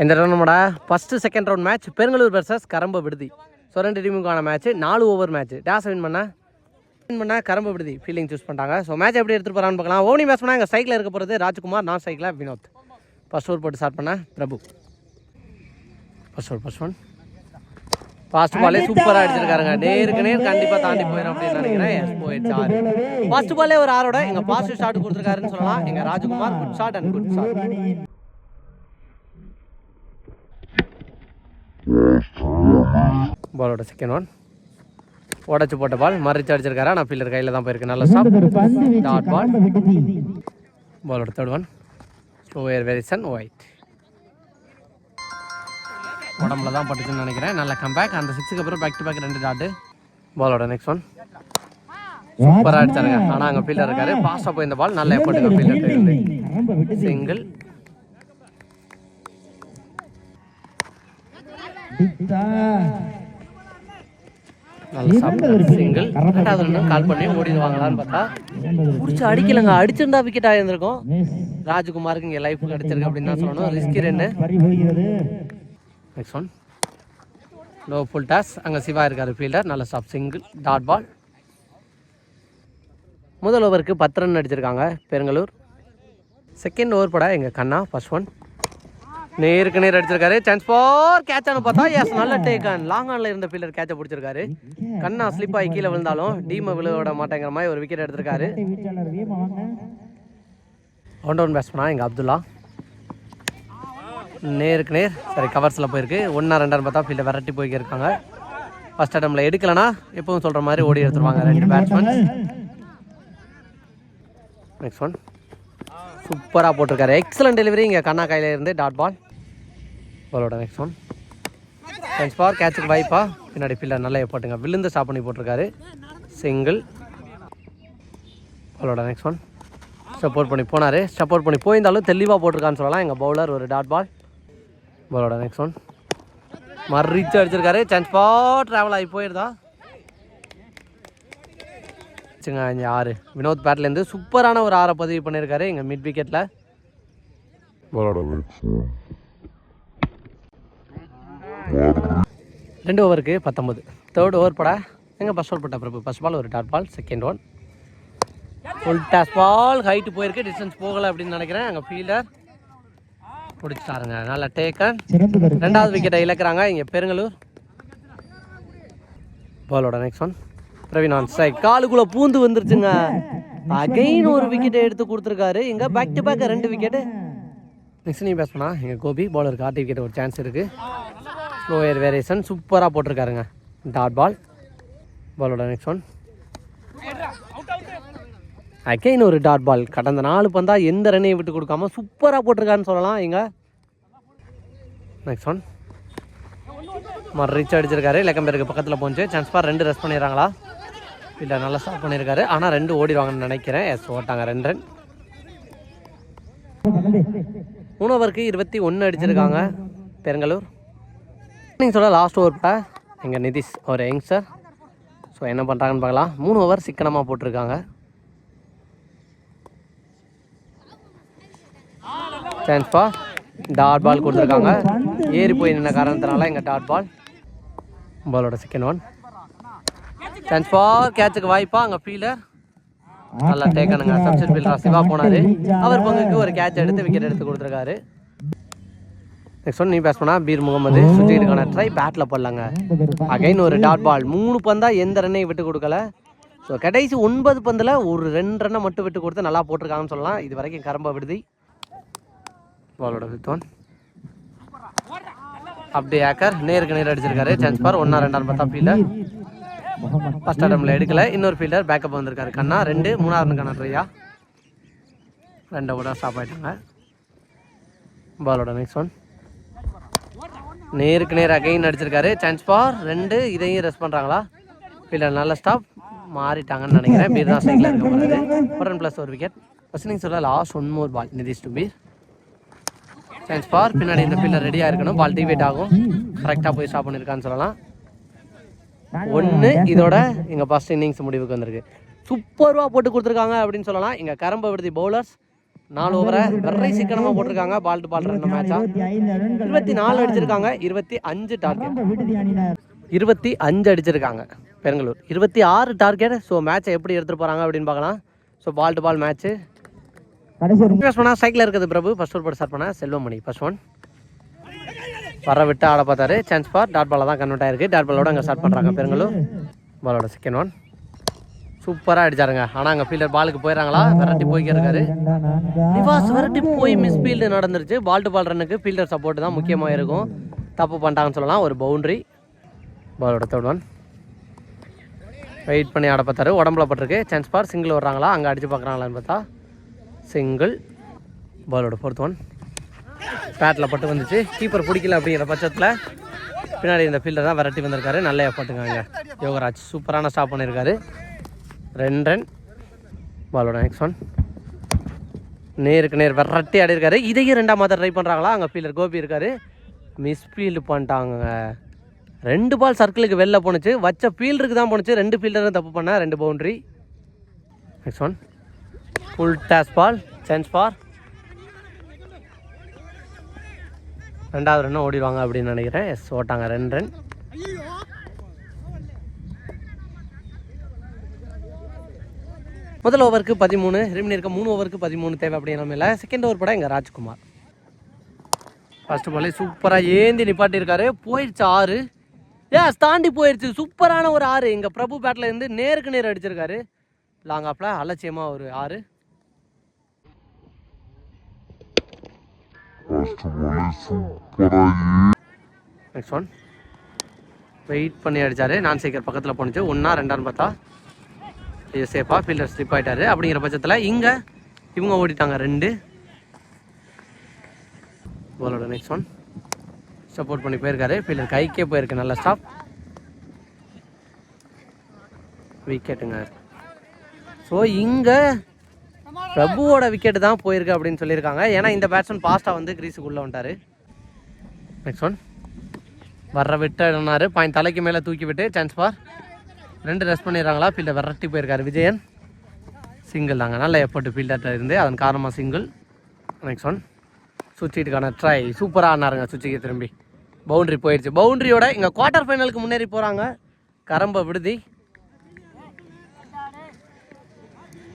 இந்த நம்மளோட first second round match Perungalur versus Karamba Viduthi. So ரெண்டு டீமுக்கான மேட்ச் நாலு ஓவர் மேட்ச் டேஸ் வின் பண்ணா? வின் பண்ணா கரம்ப விடுதி ஃபீலிங் சூஸ் பண்ணிட்டாங்க. ஸோ மேட்ச் எப்படி எடுத்துகிட்டு போகிறான்னு பார்க்கலாம். ஓனி மேட்ச் பண்ணால் எங்கள் சைக்கிள் இருக்க போகிறது ராஜ்குமார் நான் சைக்கிளில் வினோத். ஃபர்ஸ்ட் ஓவர் போட்டு ஸ்டார்ட் பண்ண Prabhu. First over first one fast பாலே சூப்பராக அடிச்சிருக்காருங்க. நேருக்கு நேர் கண்டிப்பாக தாண்டி போயிடும் அப்படின்னு நினைக்கிறேன். எஸ் போயிடுச்சு ஆறு ஃபர்ஸ்ட் பாலே ஒரு ஆரோட எங்கள் பாசிட்டிவ் ஷாட் கொடுத்துருக்காருன்னு சொல்லலாம். எங்கள் Rajkumar good shot and good shot பாலோட செகண்ட் ஒன் உடச்சு போட்ட பால் மறைச்சு அடிச்சிருக்காரு? ஆனால் ஃபீல்டர் கையில் தான் போயிருக்கு நல்ல ஸ்டாப் டாட் பால் பாலோட third one slow version white உடம்புல தான் பட்டுச்சுன்னு நினைக்கிறேன். நல்ல கம்பேக் அந்த சிக்ஸுக்கு அப்புறம் பேக் டு பேக் ரெண்டு டாட்டு பாலோட நெக்ஸ்ட் ஒன் சூப்பராக அடிச்சாருங்க. ஆனால் அங்கே ஃபீல்டர் இருக்காரு. ஃபாஸ்ட்டாக போய் இந்த பால் நல்ல எஃபர்ட்டுங்க ஃபீல்டர் சிங்கிள் கால் பண்ணி ஓடிடுவாங்களான்னு பார்த்தா பிடிச்சி அடிக்கலைங்க. அடிச்சிருந்தா விக்கெட் ஆயிருந்திருக்கும். ராஜ்குமாருக்கு இங்கே லைஃப் கிடைச்சிருக்கு அப்படின்னு தான் சொல்லணும். ரிஸ்கி ரெண்டு. Next one low full toss அங்கே சிவா இருக்காரு ஃபீல்டர் நல்ல ஸ்டாப் சிங்கிள் டாட் பால் முதல் ஓவருக்கு பத்து ரன் அடிச்சிருக்காங்க பெருங்களூர் செகண்ட் ஓவர் பட எங்கள் கண்ணா ஃபர்ஸ்ட் ஒன் நேருக்கு நேர் அடிச்சிருக்காரு. சான்ஸ் ஃபார் கேட்ச் ஆனு பார்த்தா எஸ் நல்ல டேக் ஆன் லாங் ஆன்ல இருந்த ஃபீல்டர் கேட்சை பிடிச்சிருக்காரு. கண்ணா ஸ்லிப் ஆகி கீழே விழுந்தாலும் டீமை விழுவிட மாட்டேங்கிற மாதிரி ஒரு விக்கெட் எடுத்திருக்காரு. ஒன் டவுன் பேட்ஸ்மனா எங்கள் அப்துல்லா. நேருக்கு நேர். சரி கவர்ஸில் போயிருக்கு. ஒன்றா ரெண்டான்னு பார்த்தா ஃபீல்டை விரட்டி போய்க்கிருக்காங்க ஃபஸ்ட் அட்டம்ல எடுக்கலனா எப்பவும் சொல்கிற மாதிரி ஓடி எடுத்துருவாங்க ரெண்டு பேட்ஸ்மேன் நெக்ஸ்ட் ஒன் சூப்பராக போட்டிருக்காரு. எக்ஸலன்ட் டெலிவரி இங்கே கண்ணா கையில் இருந்து. டாட் பால் பாலோட நெக்ஸ்ட் ஒன் தேங்க்ஸ் ஃபார் கேட்சுக்கு வாய்ப்பா பின்னாடி ஃபீல்டர் நல்லா போட்டுங்க. விழுந்து ஸ்டாப் பண்ணி போட்டிருக்காரு. சிங்கிள் பாலோட நெக்ஸ்ட் ஒன் சப்போர்ட் பண்ணி போனார். சப்போர்ட் பண்ணி போயிருந்தாலும் தெளிவாக போட்டிருக்கான்னு சொல்லலாம். எங்கள் பவுலர் ஒரு டாட் பால் பாலோட நெக்ஸ்ட் ஒன் மறிச்சு அடிச்சிருக்காரு. சான்ஸ் ஃபார் ட்ராவல் ஆகி போயிருதா? வச்சுங்க இங்கே ஆறு. வினோத் பேட்லேருந்து சூப்பரான ஒரு ஆறை பதிவு பண்ணியிருக்காரு எங்கள் மிட் விக்கெட்டில் ரெண்டு ஓவருக்கு பத்தொம்பது தேர்ட் ஓவர் பட எங்கள் ஃபஸ்ட் ஓவர் போட்ட பிரபு ஃபஸ்ட் பால் ஒரு dot ball second one full toss ball height போயிருக்கு டிஸ்டன்ஸ் போகலை அப்படின்னு நினைக்கிறேன். அங்கே ஃபீல்டர் பிடிச்சிட்டாருங்க. நல்லா டேக்கன் ரெண்டாவது விக்கெட்டை இழக்கிறாங்க இங்கே பெருங்கலூர். பாலோட next one Praveen on strike காலுக்குள்ள பூந்து வந்துருச்சுங்க அகைன் ஒரு விக்கெட்டை எடுத்து கொடுத்துருக்காரு. இங்க பேக் டு பேக் ரெண்டு விக்கெட்டு நெக்ஸ்ட் நீ பேச பண்ணா. எங்கள் கோபி பவுலருக்கு ஆட்டி விக்கெட் ஒரு சான்ஸ் இருக்கு. ஸ்லோ ஏர் வேரியேஷன் சூப்பராக போட்டிருக்காருங்க. டாட் பால் பாலோட நெக்ஸ்ட் ஒன் அகைன் ஒரு டாட் பால் கடந்த நாலு பந்தா எந்த ரன்னையும் விட்டு கொடுக்காம சூப்பராக போட்டிருக்காருன்னு சொல்லலாம். இங்க. நெக்ஸ்ட் ஒன் ரிச் அடிச்சிருக்காரு. லெக்கம்பேருக்கு பக்கத்தில் போச்சு. சான்ஸ் பார் ரெண்டு ரெஸ்ட் பண்ணிடுறாங்களா? இல்லை நல்லா ஸ்டாப் பண்ணியிருக்காரு ஆனால் ரெண்டு ஓடிடுவாங்கன்னு நினைக்கிறேன். எஸ் ஓட்டாங்க. ரெண்டு ரன் மூணு ஓவருக்கு இருபத்தி ஒன்று அடிச்சிருக்காங்க. பெருங்கலூர். நீங்கள் சொல்ல லாஸ்ட் ஓவர்ப்ப எங்கள் நிதிஷ் ஒரு யங்ஸ்டர் ஸோ என்ன பண்ணுறாங்கன்னு பார்க்கலாம். மூணு ஓவர் சிக்கனமாக போட்டிருக்காங்க. சான்ஸ்பா டாட் பால் கொடுத்துருக்காங்க. ஏறி போய் நின்ன காரணத்தினால எங்கள் டாட் பால் பாலோட செகண்ட் ஒன் சான்ஸ் ஃபார் கேட்சுக்கு வாய்ப்பா அங்கே ஃபீல்டர் நல்லா டேக்கனுங்க சப்ஸ்டிட் ஃபீல்டர் சிவா போனார். அவர் பங்குக்கு ஒரு கேட்ச் எடுத்து விக்கெட் எடுத்து கொடுத்துருக்காரு. நெக்ஸ்ட் ஒன் நீ பேஸ் பண்ணா பீர் முகமது. சுஜித்துக்கான ட்ரை பேட்டில் போடலாங்க. அகைன் ஒரு டாட் பால் மூணு பந்தா எந்த ரன்னையும் விட்டு கொடுக்கல. ஸோ கடைசி ஒன்பது பந்தில் ஒரு ரெண்டு ரன்னை மட்டும் விட்டு கொடுத்து நல்லா போட்டிருக்காங்கன்னு சொல்லலாம். இது வரைக்கும் கரம்ப விடுதி. பாலோட ஃபிஃப்த் ஒன் அப்படி ஏக்கர் நேருக்கு நேர் அடிச்சிருக்காரு. Chance for. ஒன்றா ரெண்டாம் பார்த்தா ஃபீல்டர் ஃபர்ஸ்ட் அட்டம்ல எடுக்கல. இன்னொரு ஃபீல்டர் பேக்கப் வந்திருக்காரு. கண்ணா ரெண்டு மூணாவது கண்ணா ட்ரையா. ரெண்டை கூட ஸ்டாப் ஆயிட்டாங்க. பாலோட நெக்ஸ்ட் ஒன் நேருக்கு நேர் அகைன் அடிச்சிருக்காரு. சான்ஸ் பார் ரெண்டு இதையும் ரெஸ்ட் பண்ணுறாங்களா ஃபீல்டர் நல்ல ஸ்டாப் மாறிட்டாங்கன்னு நினைக்கிறேன். பீர் தான் சைக்கிள் இருக்க போகிறது ஒரு ரன் ப்ளஸ் ஒரு விக்கெட் ஃபர்ஸ்ட் நீங்கள் சொல்ல last one more ball Nitish to Peer chance for பின்னாடி இந்த ஃபீல்டர் ரெடியாக இருக்கணும். பால் டிவேட் ஆகும். கரெக்டாக போய் ஸ்டாப் பண்ணியிருக்கான்னு சொல்லலாம். ஒன்று இதோட எங்கள் ஃபர்ஸ்ட் இன்னிங்ஸ் முடிவுக்கு வந்திருக்கு. சூப்பர்வாக போட்டு கொடுத்துருக்காங்க அப்படின்னு சொல்லலாம். எங்கள் கரம்ப விடுதி பவுலர்ஸ் நாலு ஓவரை வெறை சிக்கனமாக போட்டிருக்காங்க. பால் டு பால் ரெண்டு மேட்சா இருபத்தி நாலு அடிச்சிருக்காங்க. இருபத்தி அஞ்சு டார்கெட் இருபத்தி அஞ்சு அடிச்சிருக்காங்க. பெருங்களூர். இருபத்தி ஆறு டார்கெட் ஸோ மேட்சை எப்படி எடுத்துகிட்டு போகிறாங்க அப்படின்னு பார்க்கலாம். So ball to ball match பண்ணால் சைக்கிள் இருக்குது பிரபு. ஃபர்ஸ்ட் ஓவர் போட்டு ஸ்டார்ட் பண்ண செல்வமணி. ஃபர்ஸ்ட் ஒன் வர விட்டு ஆட பார்த்தாரு. சான்ஸ் பார் டாட் பாலில் தான் கன்வெர்ட் ஆயிருக்கு. டாட் பாலோட அங்கே ஸ்டார்ட் பண்ணுறாங்க பெருங்களும் பாலோட செகண்ட் ஒன் சூப்பராக அடிச்சாருங்க. ஆனால் அங்கே ஃபீல்டர் பாலுக்கு போயிடறாங்களா விரட்டி போய்க்க இருக்காரு. நிவாஸ் விரட்டி போய் மிஸ் ஃபீல்டு நடந்துருச்சு. பால் டு பால் ரன்னுக்கு ஃபீல்டர் சப்போர்ட் தான் முக்கியமாக இருக்கும். தப்பு பண்ணிட்டாங்கன்னு சொல்லலாம். ஒரு பவுண்ட்ரி பாலோட தேர்ட் ஒன் வெயிட் பண்ணி ஆட பார்த்தாரு. உடம்புல பட்டிருக்கு. சான்ஸ் பார் சிங்கிள் வர்றாங்களா? அங்கே அடிச்சு பார்க்குறாங்களான்னு பார்த்தா சிங்கிள் பாலோட ஃபோர்த் ஒன் பேட்டில் பட்டு வந்துச்சு. கீப்பர் பிடிக்கல அப்படிங்கிற பட்சத்தில் பின்னாடி இந்த ஃபீல்டர் தான் விரட்டி வந்திருக்காரு. நல்ல எஃபர்ட்டுங்க யோகராஜ் சூப்பரான ஸ்டாப் பண்ணியிருக்காரு ரெண்டு ரன். பாலோட நெக்ஸ்ட் ஒன் நேருக்கு நேர் விரட்டி ஆடி இருக்காரு இதையும் ரெண்டாம் மாதம் ட்ரை பண்ணுறாங்களா அங்கே ஃபீல்டர் கோபி இருக்காரு. மிஸ் ஃபீல்டு பண்ணிட்டாங்க ரெண்டு பால் சர்க்கிளுக்கு வெளில போணுச்சு. வச்ச ஃபீல்டருக்கு தான் போணுச்சு. ரெண்டு ஃபீல்டரும் தப்பு பண்ண ரெண்டு boundary next one full days ball sense பார் ரெண்டாவது ரன்னும் ஓடிடுவாங்க அப்படின்னு நினைக்கிறேன். எஸ் ஓட்டாங்க. ரெண்டு ரன் முதல் ஓவருக்கு பதிமூணு. ரிமினி இருக்க மூணு ஓவருக்கு பதிமூணு தேவை அப்படிங்கிற இல்லை. செகண்ட் ஓவர் படம் எங்கள் ராஜ்குமார். ஃபர்ஸ்ட் பாலே சூப்பராக ஏந்தி நிப்பாட்டியிருக்காரு. போயிடுச்சு ஆறு. ஏஸ் தாண்டி போயிடுச்சு. சூப்பரான ஒரு ஆறு. எங்கள் பிரபு பேட்டில் இருந்து நேருக்கு நேர் அடிச்சிருக்காரு. லாங் ஆஃபில் அலட்சியமாக ஒரு ஆறு. நெக்ஸ்ட் ஒன் வெயிட் பண்ணி அடிச்சாரு. நான் சீக்கிரம் பக்கத்தில் போணுச்சு. ஒன்றா ரெண்டான்னு பார்த்தா இது சேஃபாக ஃபீல்டர் ஸ்லிப் ஆயிட்டாரு. அப்படிங்கிற பட்சத்தில் இங்கே இவங்க ஓடிட்டாங்க ரெண்டு. பாலோட நெக்ஸ்ட் ஒன் சப்போர்ட் பண்ணி போயிருக்காரு. ஃபீல்டர் கைக்கே போயிருக்கு நல்ல ஸ்டாப் விக்கெட்டுங்க ஸோ இங்கே பிரபுவோட விக்கெட்டு தான் போயிருக்கு அப்படின்னு சொல்லியிருக்காங்க. ஏன்னா இந்த பேட்ஸ்மேன் பாஸ்ட்டாக வந்து கிரீஸுக்குள்ளே வந்துட்டார். நெக்ஸ்ட் ஒன் வர்ற விட்டுனாரு பாயிண்ட் தலைக்கு மேலே தூக்கி விட்டு சான்ஸ் பார் ரெண்டு ரெஸ்ட் பண்ணிடுறாங்களா? ஃபீல்டர் விரட்டி போயிருக்காரு விஜயன். சிங்கிள் தாங்க. நல்ல எஃபர்ட் ஃபீல்டர்கிட்ட இருந்து. அதன் காரணமாக சிங்கிள் நெக்ஸ்ட் ஒன் சுவிட்சுக்கான ட்ரை சூப்பராக ஆனாருங்க சுவிட்சுக்கு திரும்பி. பவுண்ட்ரி போயிடுச்சு பவுண்ட்ரியோட இங்கே குவார்ட்டர் ஃபைனலுக்கு முன்னேறி போகிறாங்க கரம்ப விடுதி.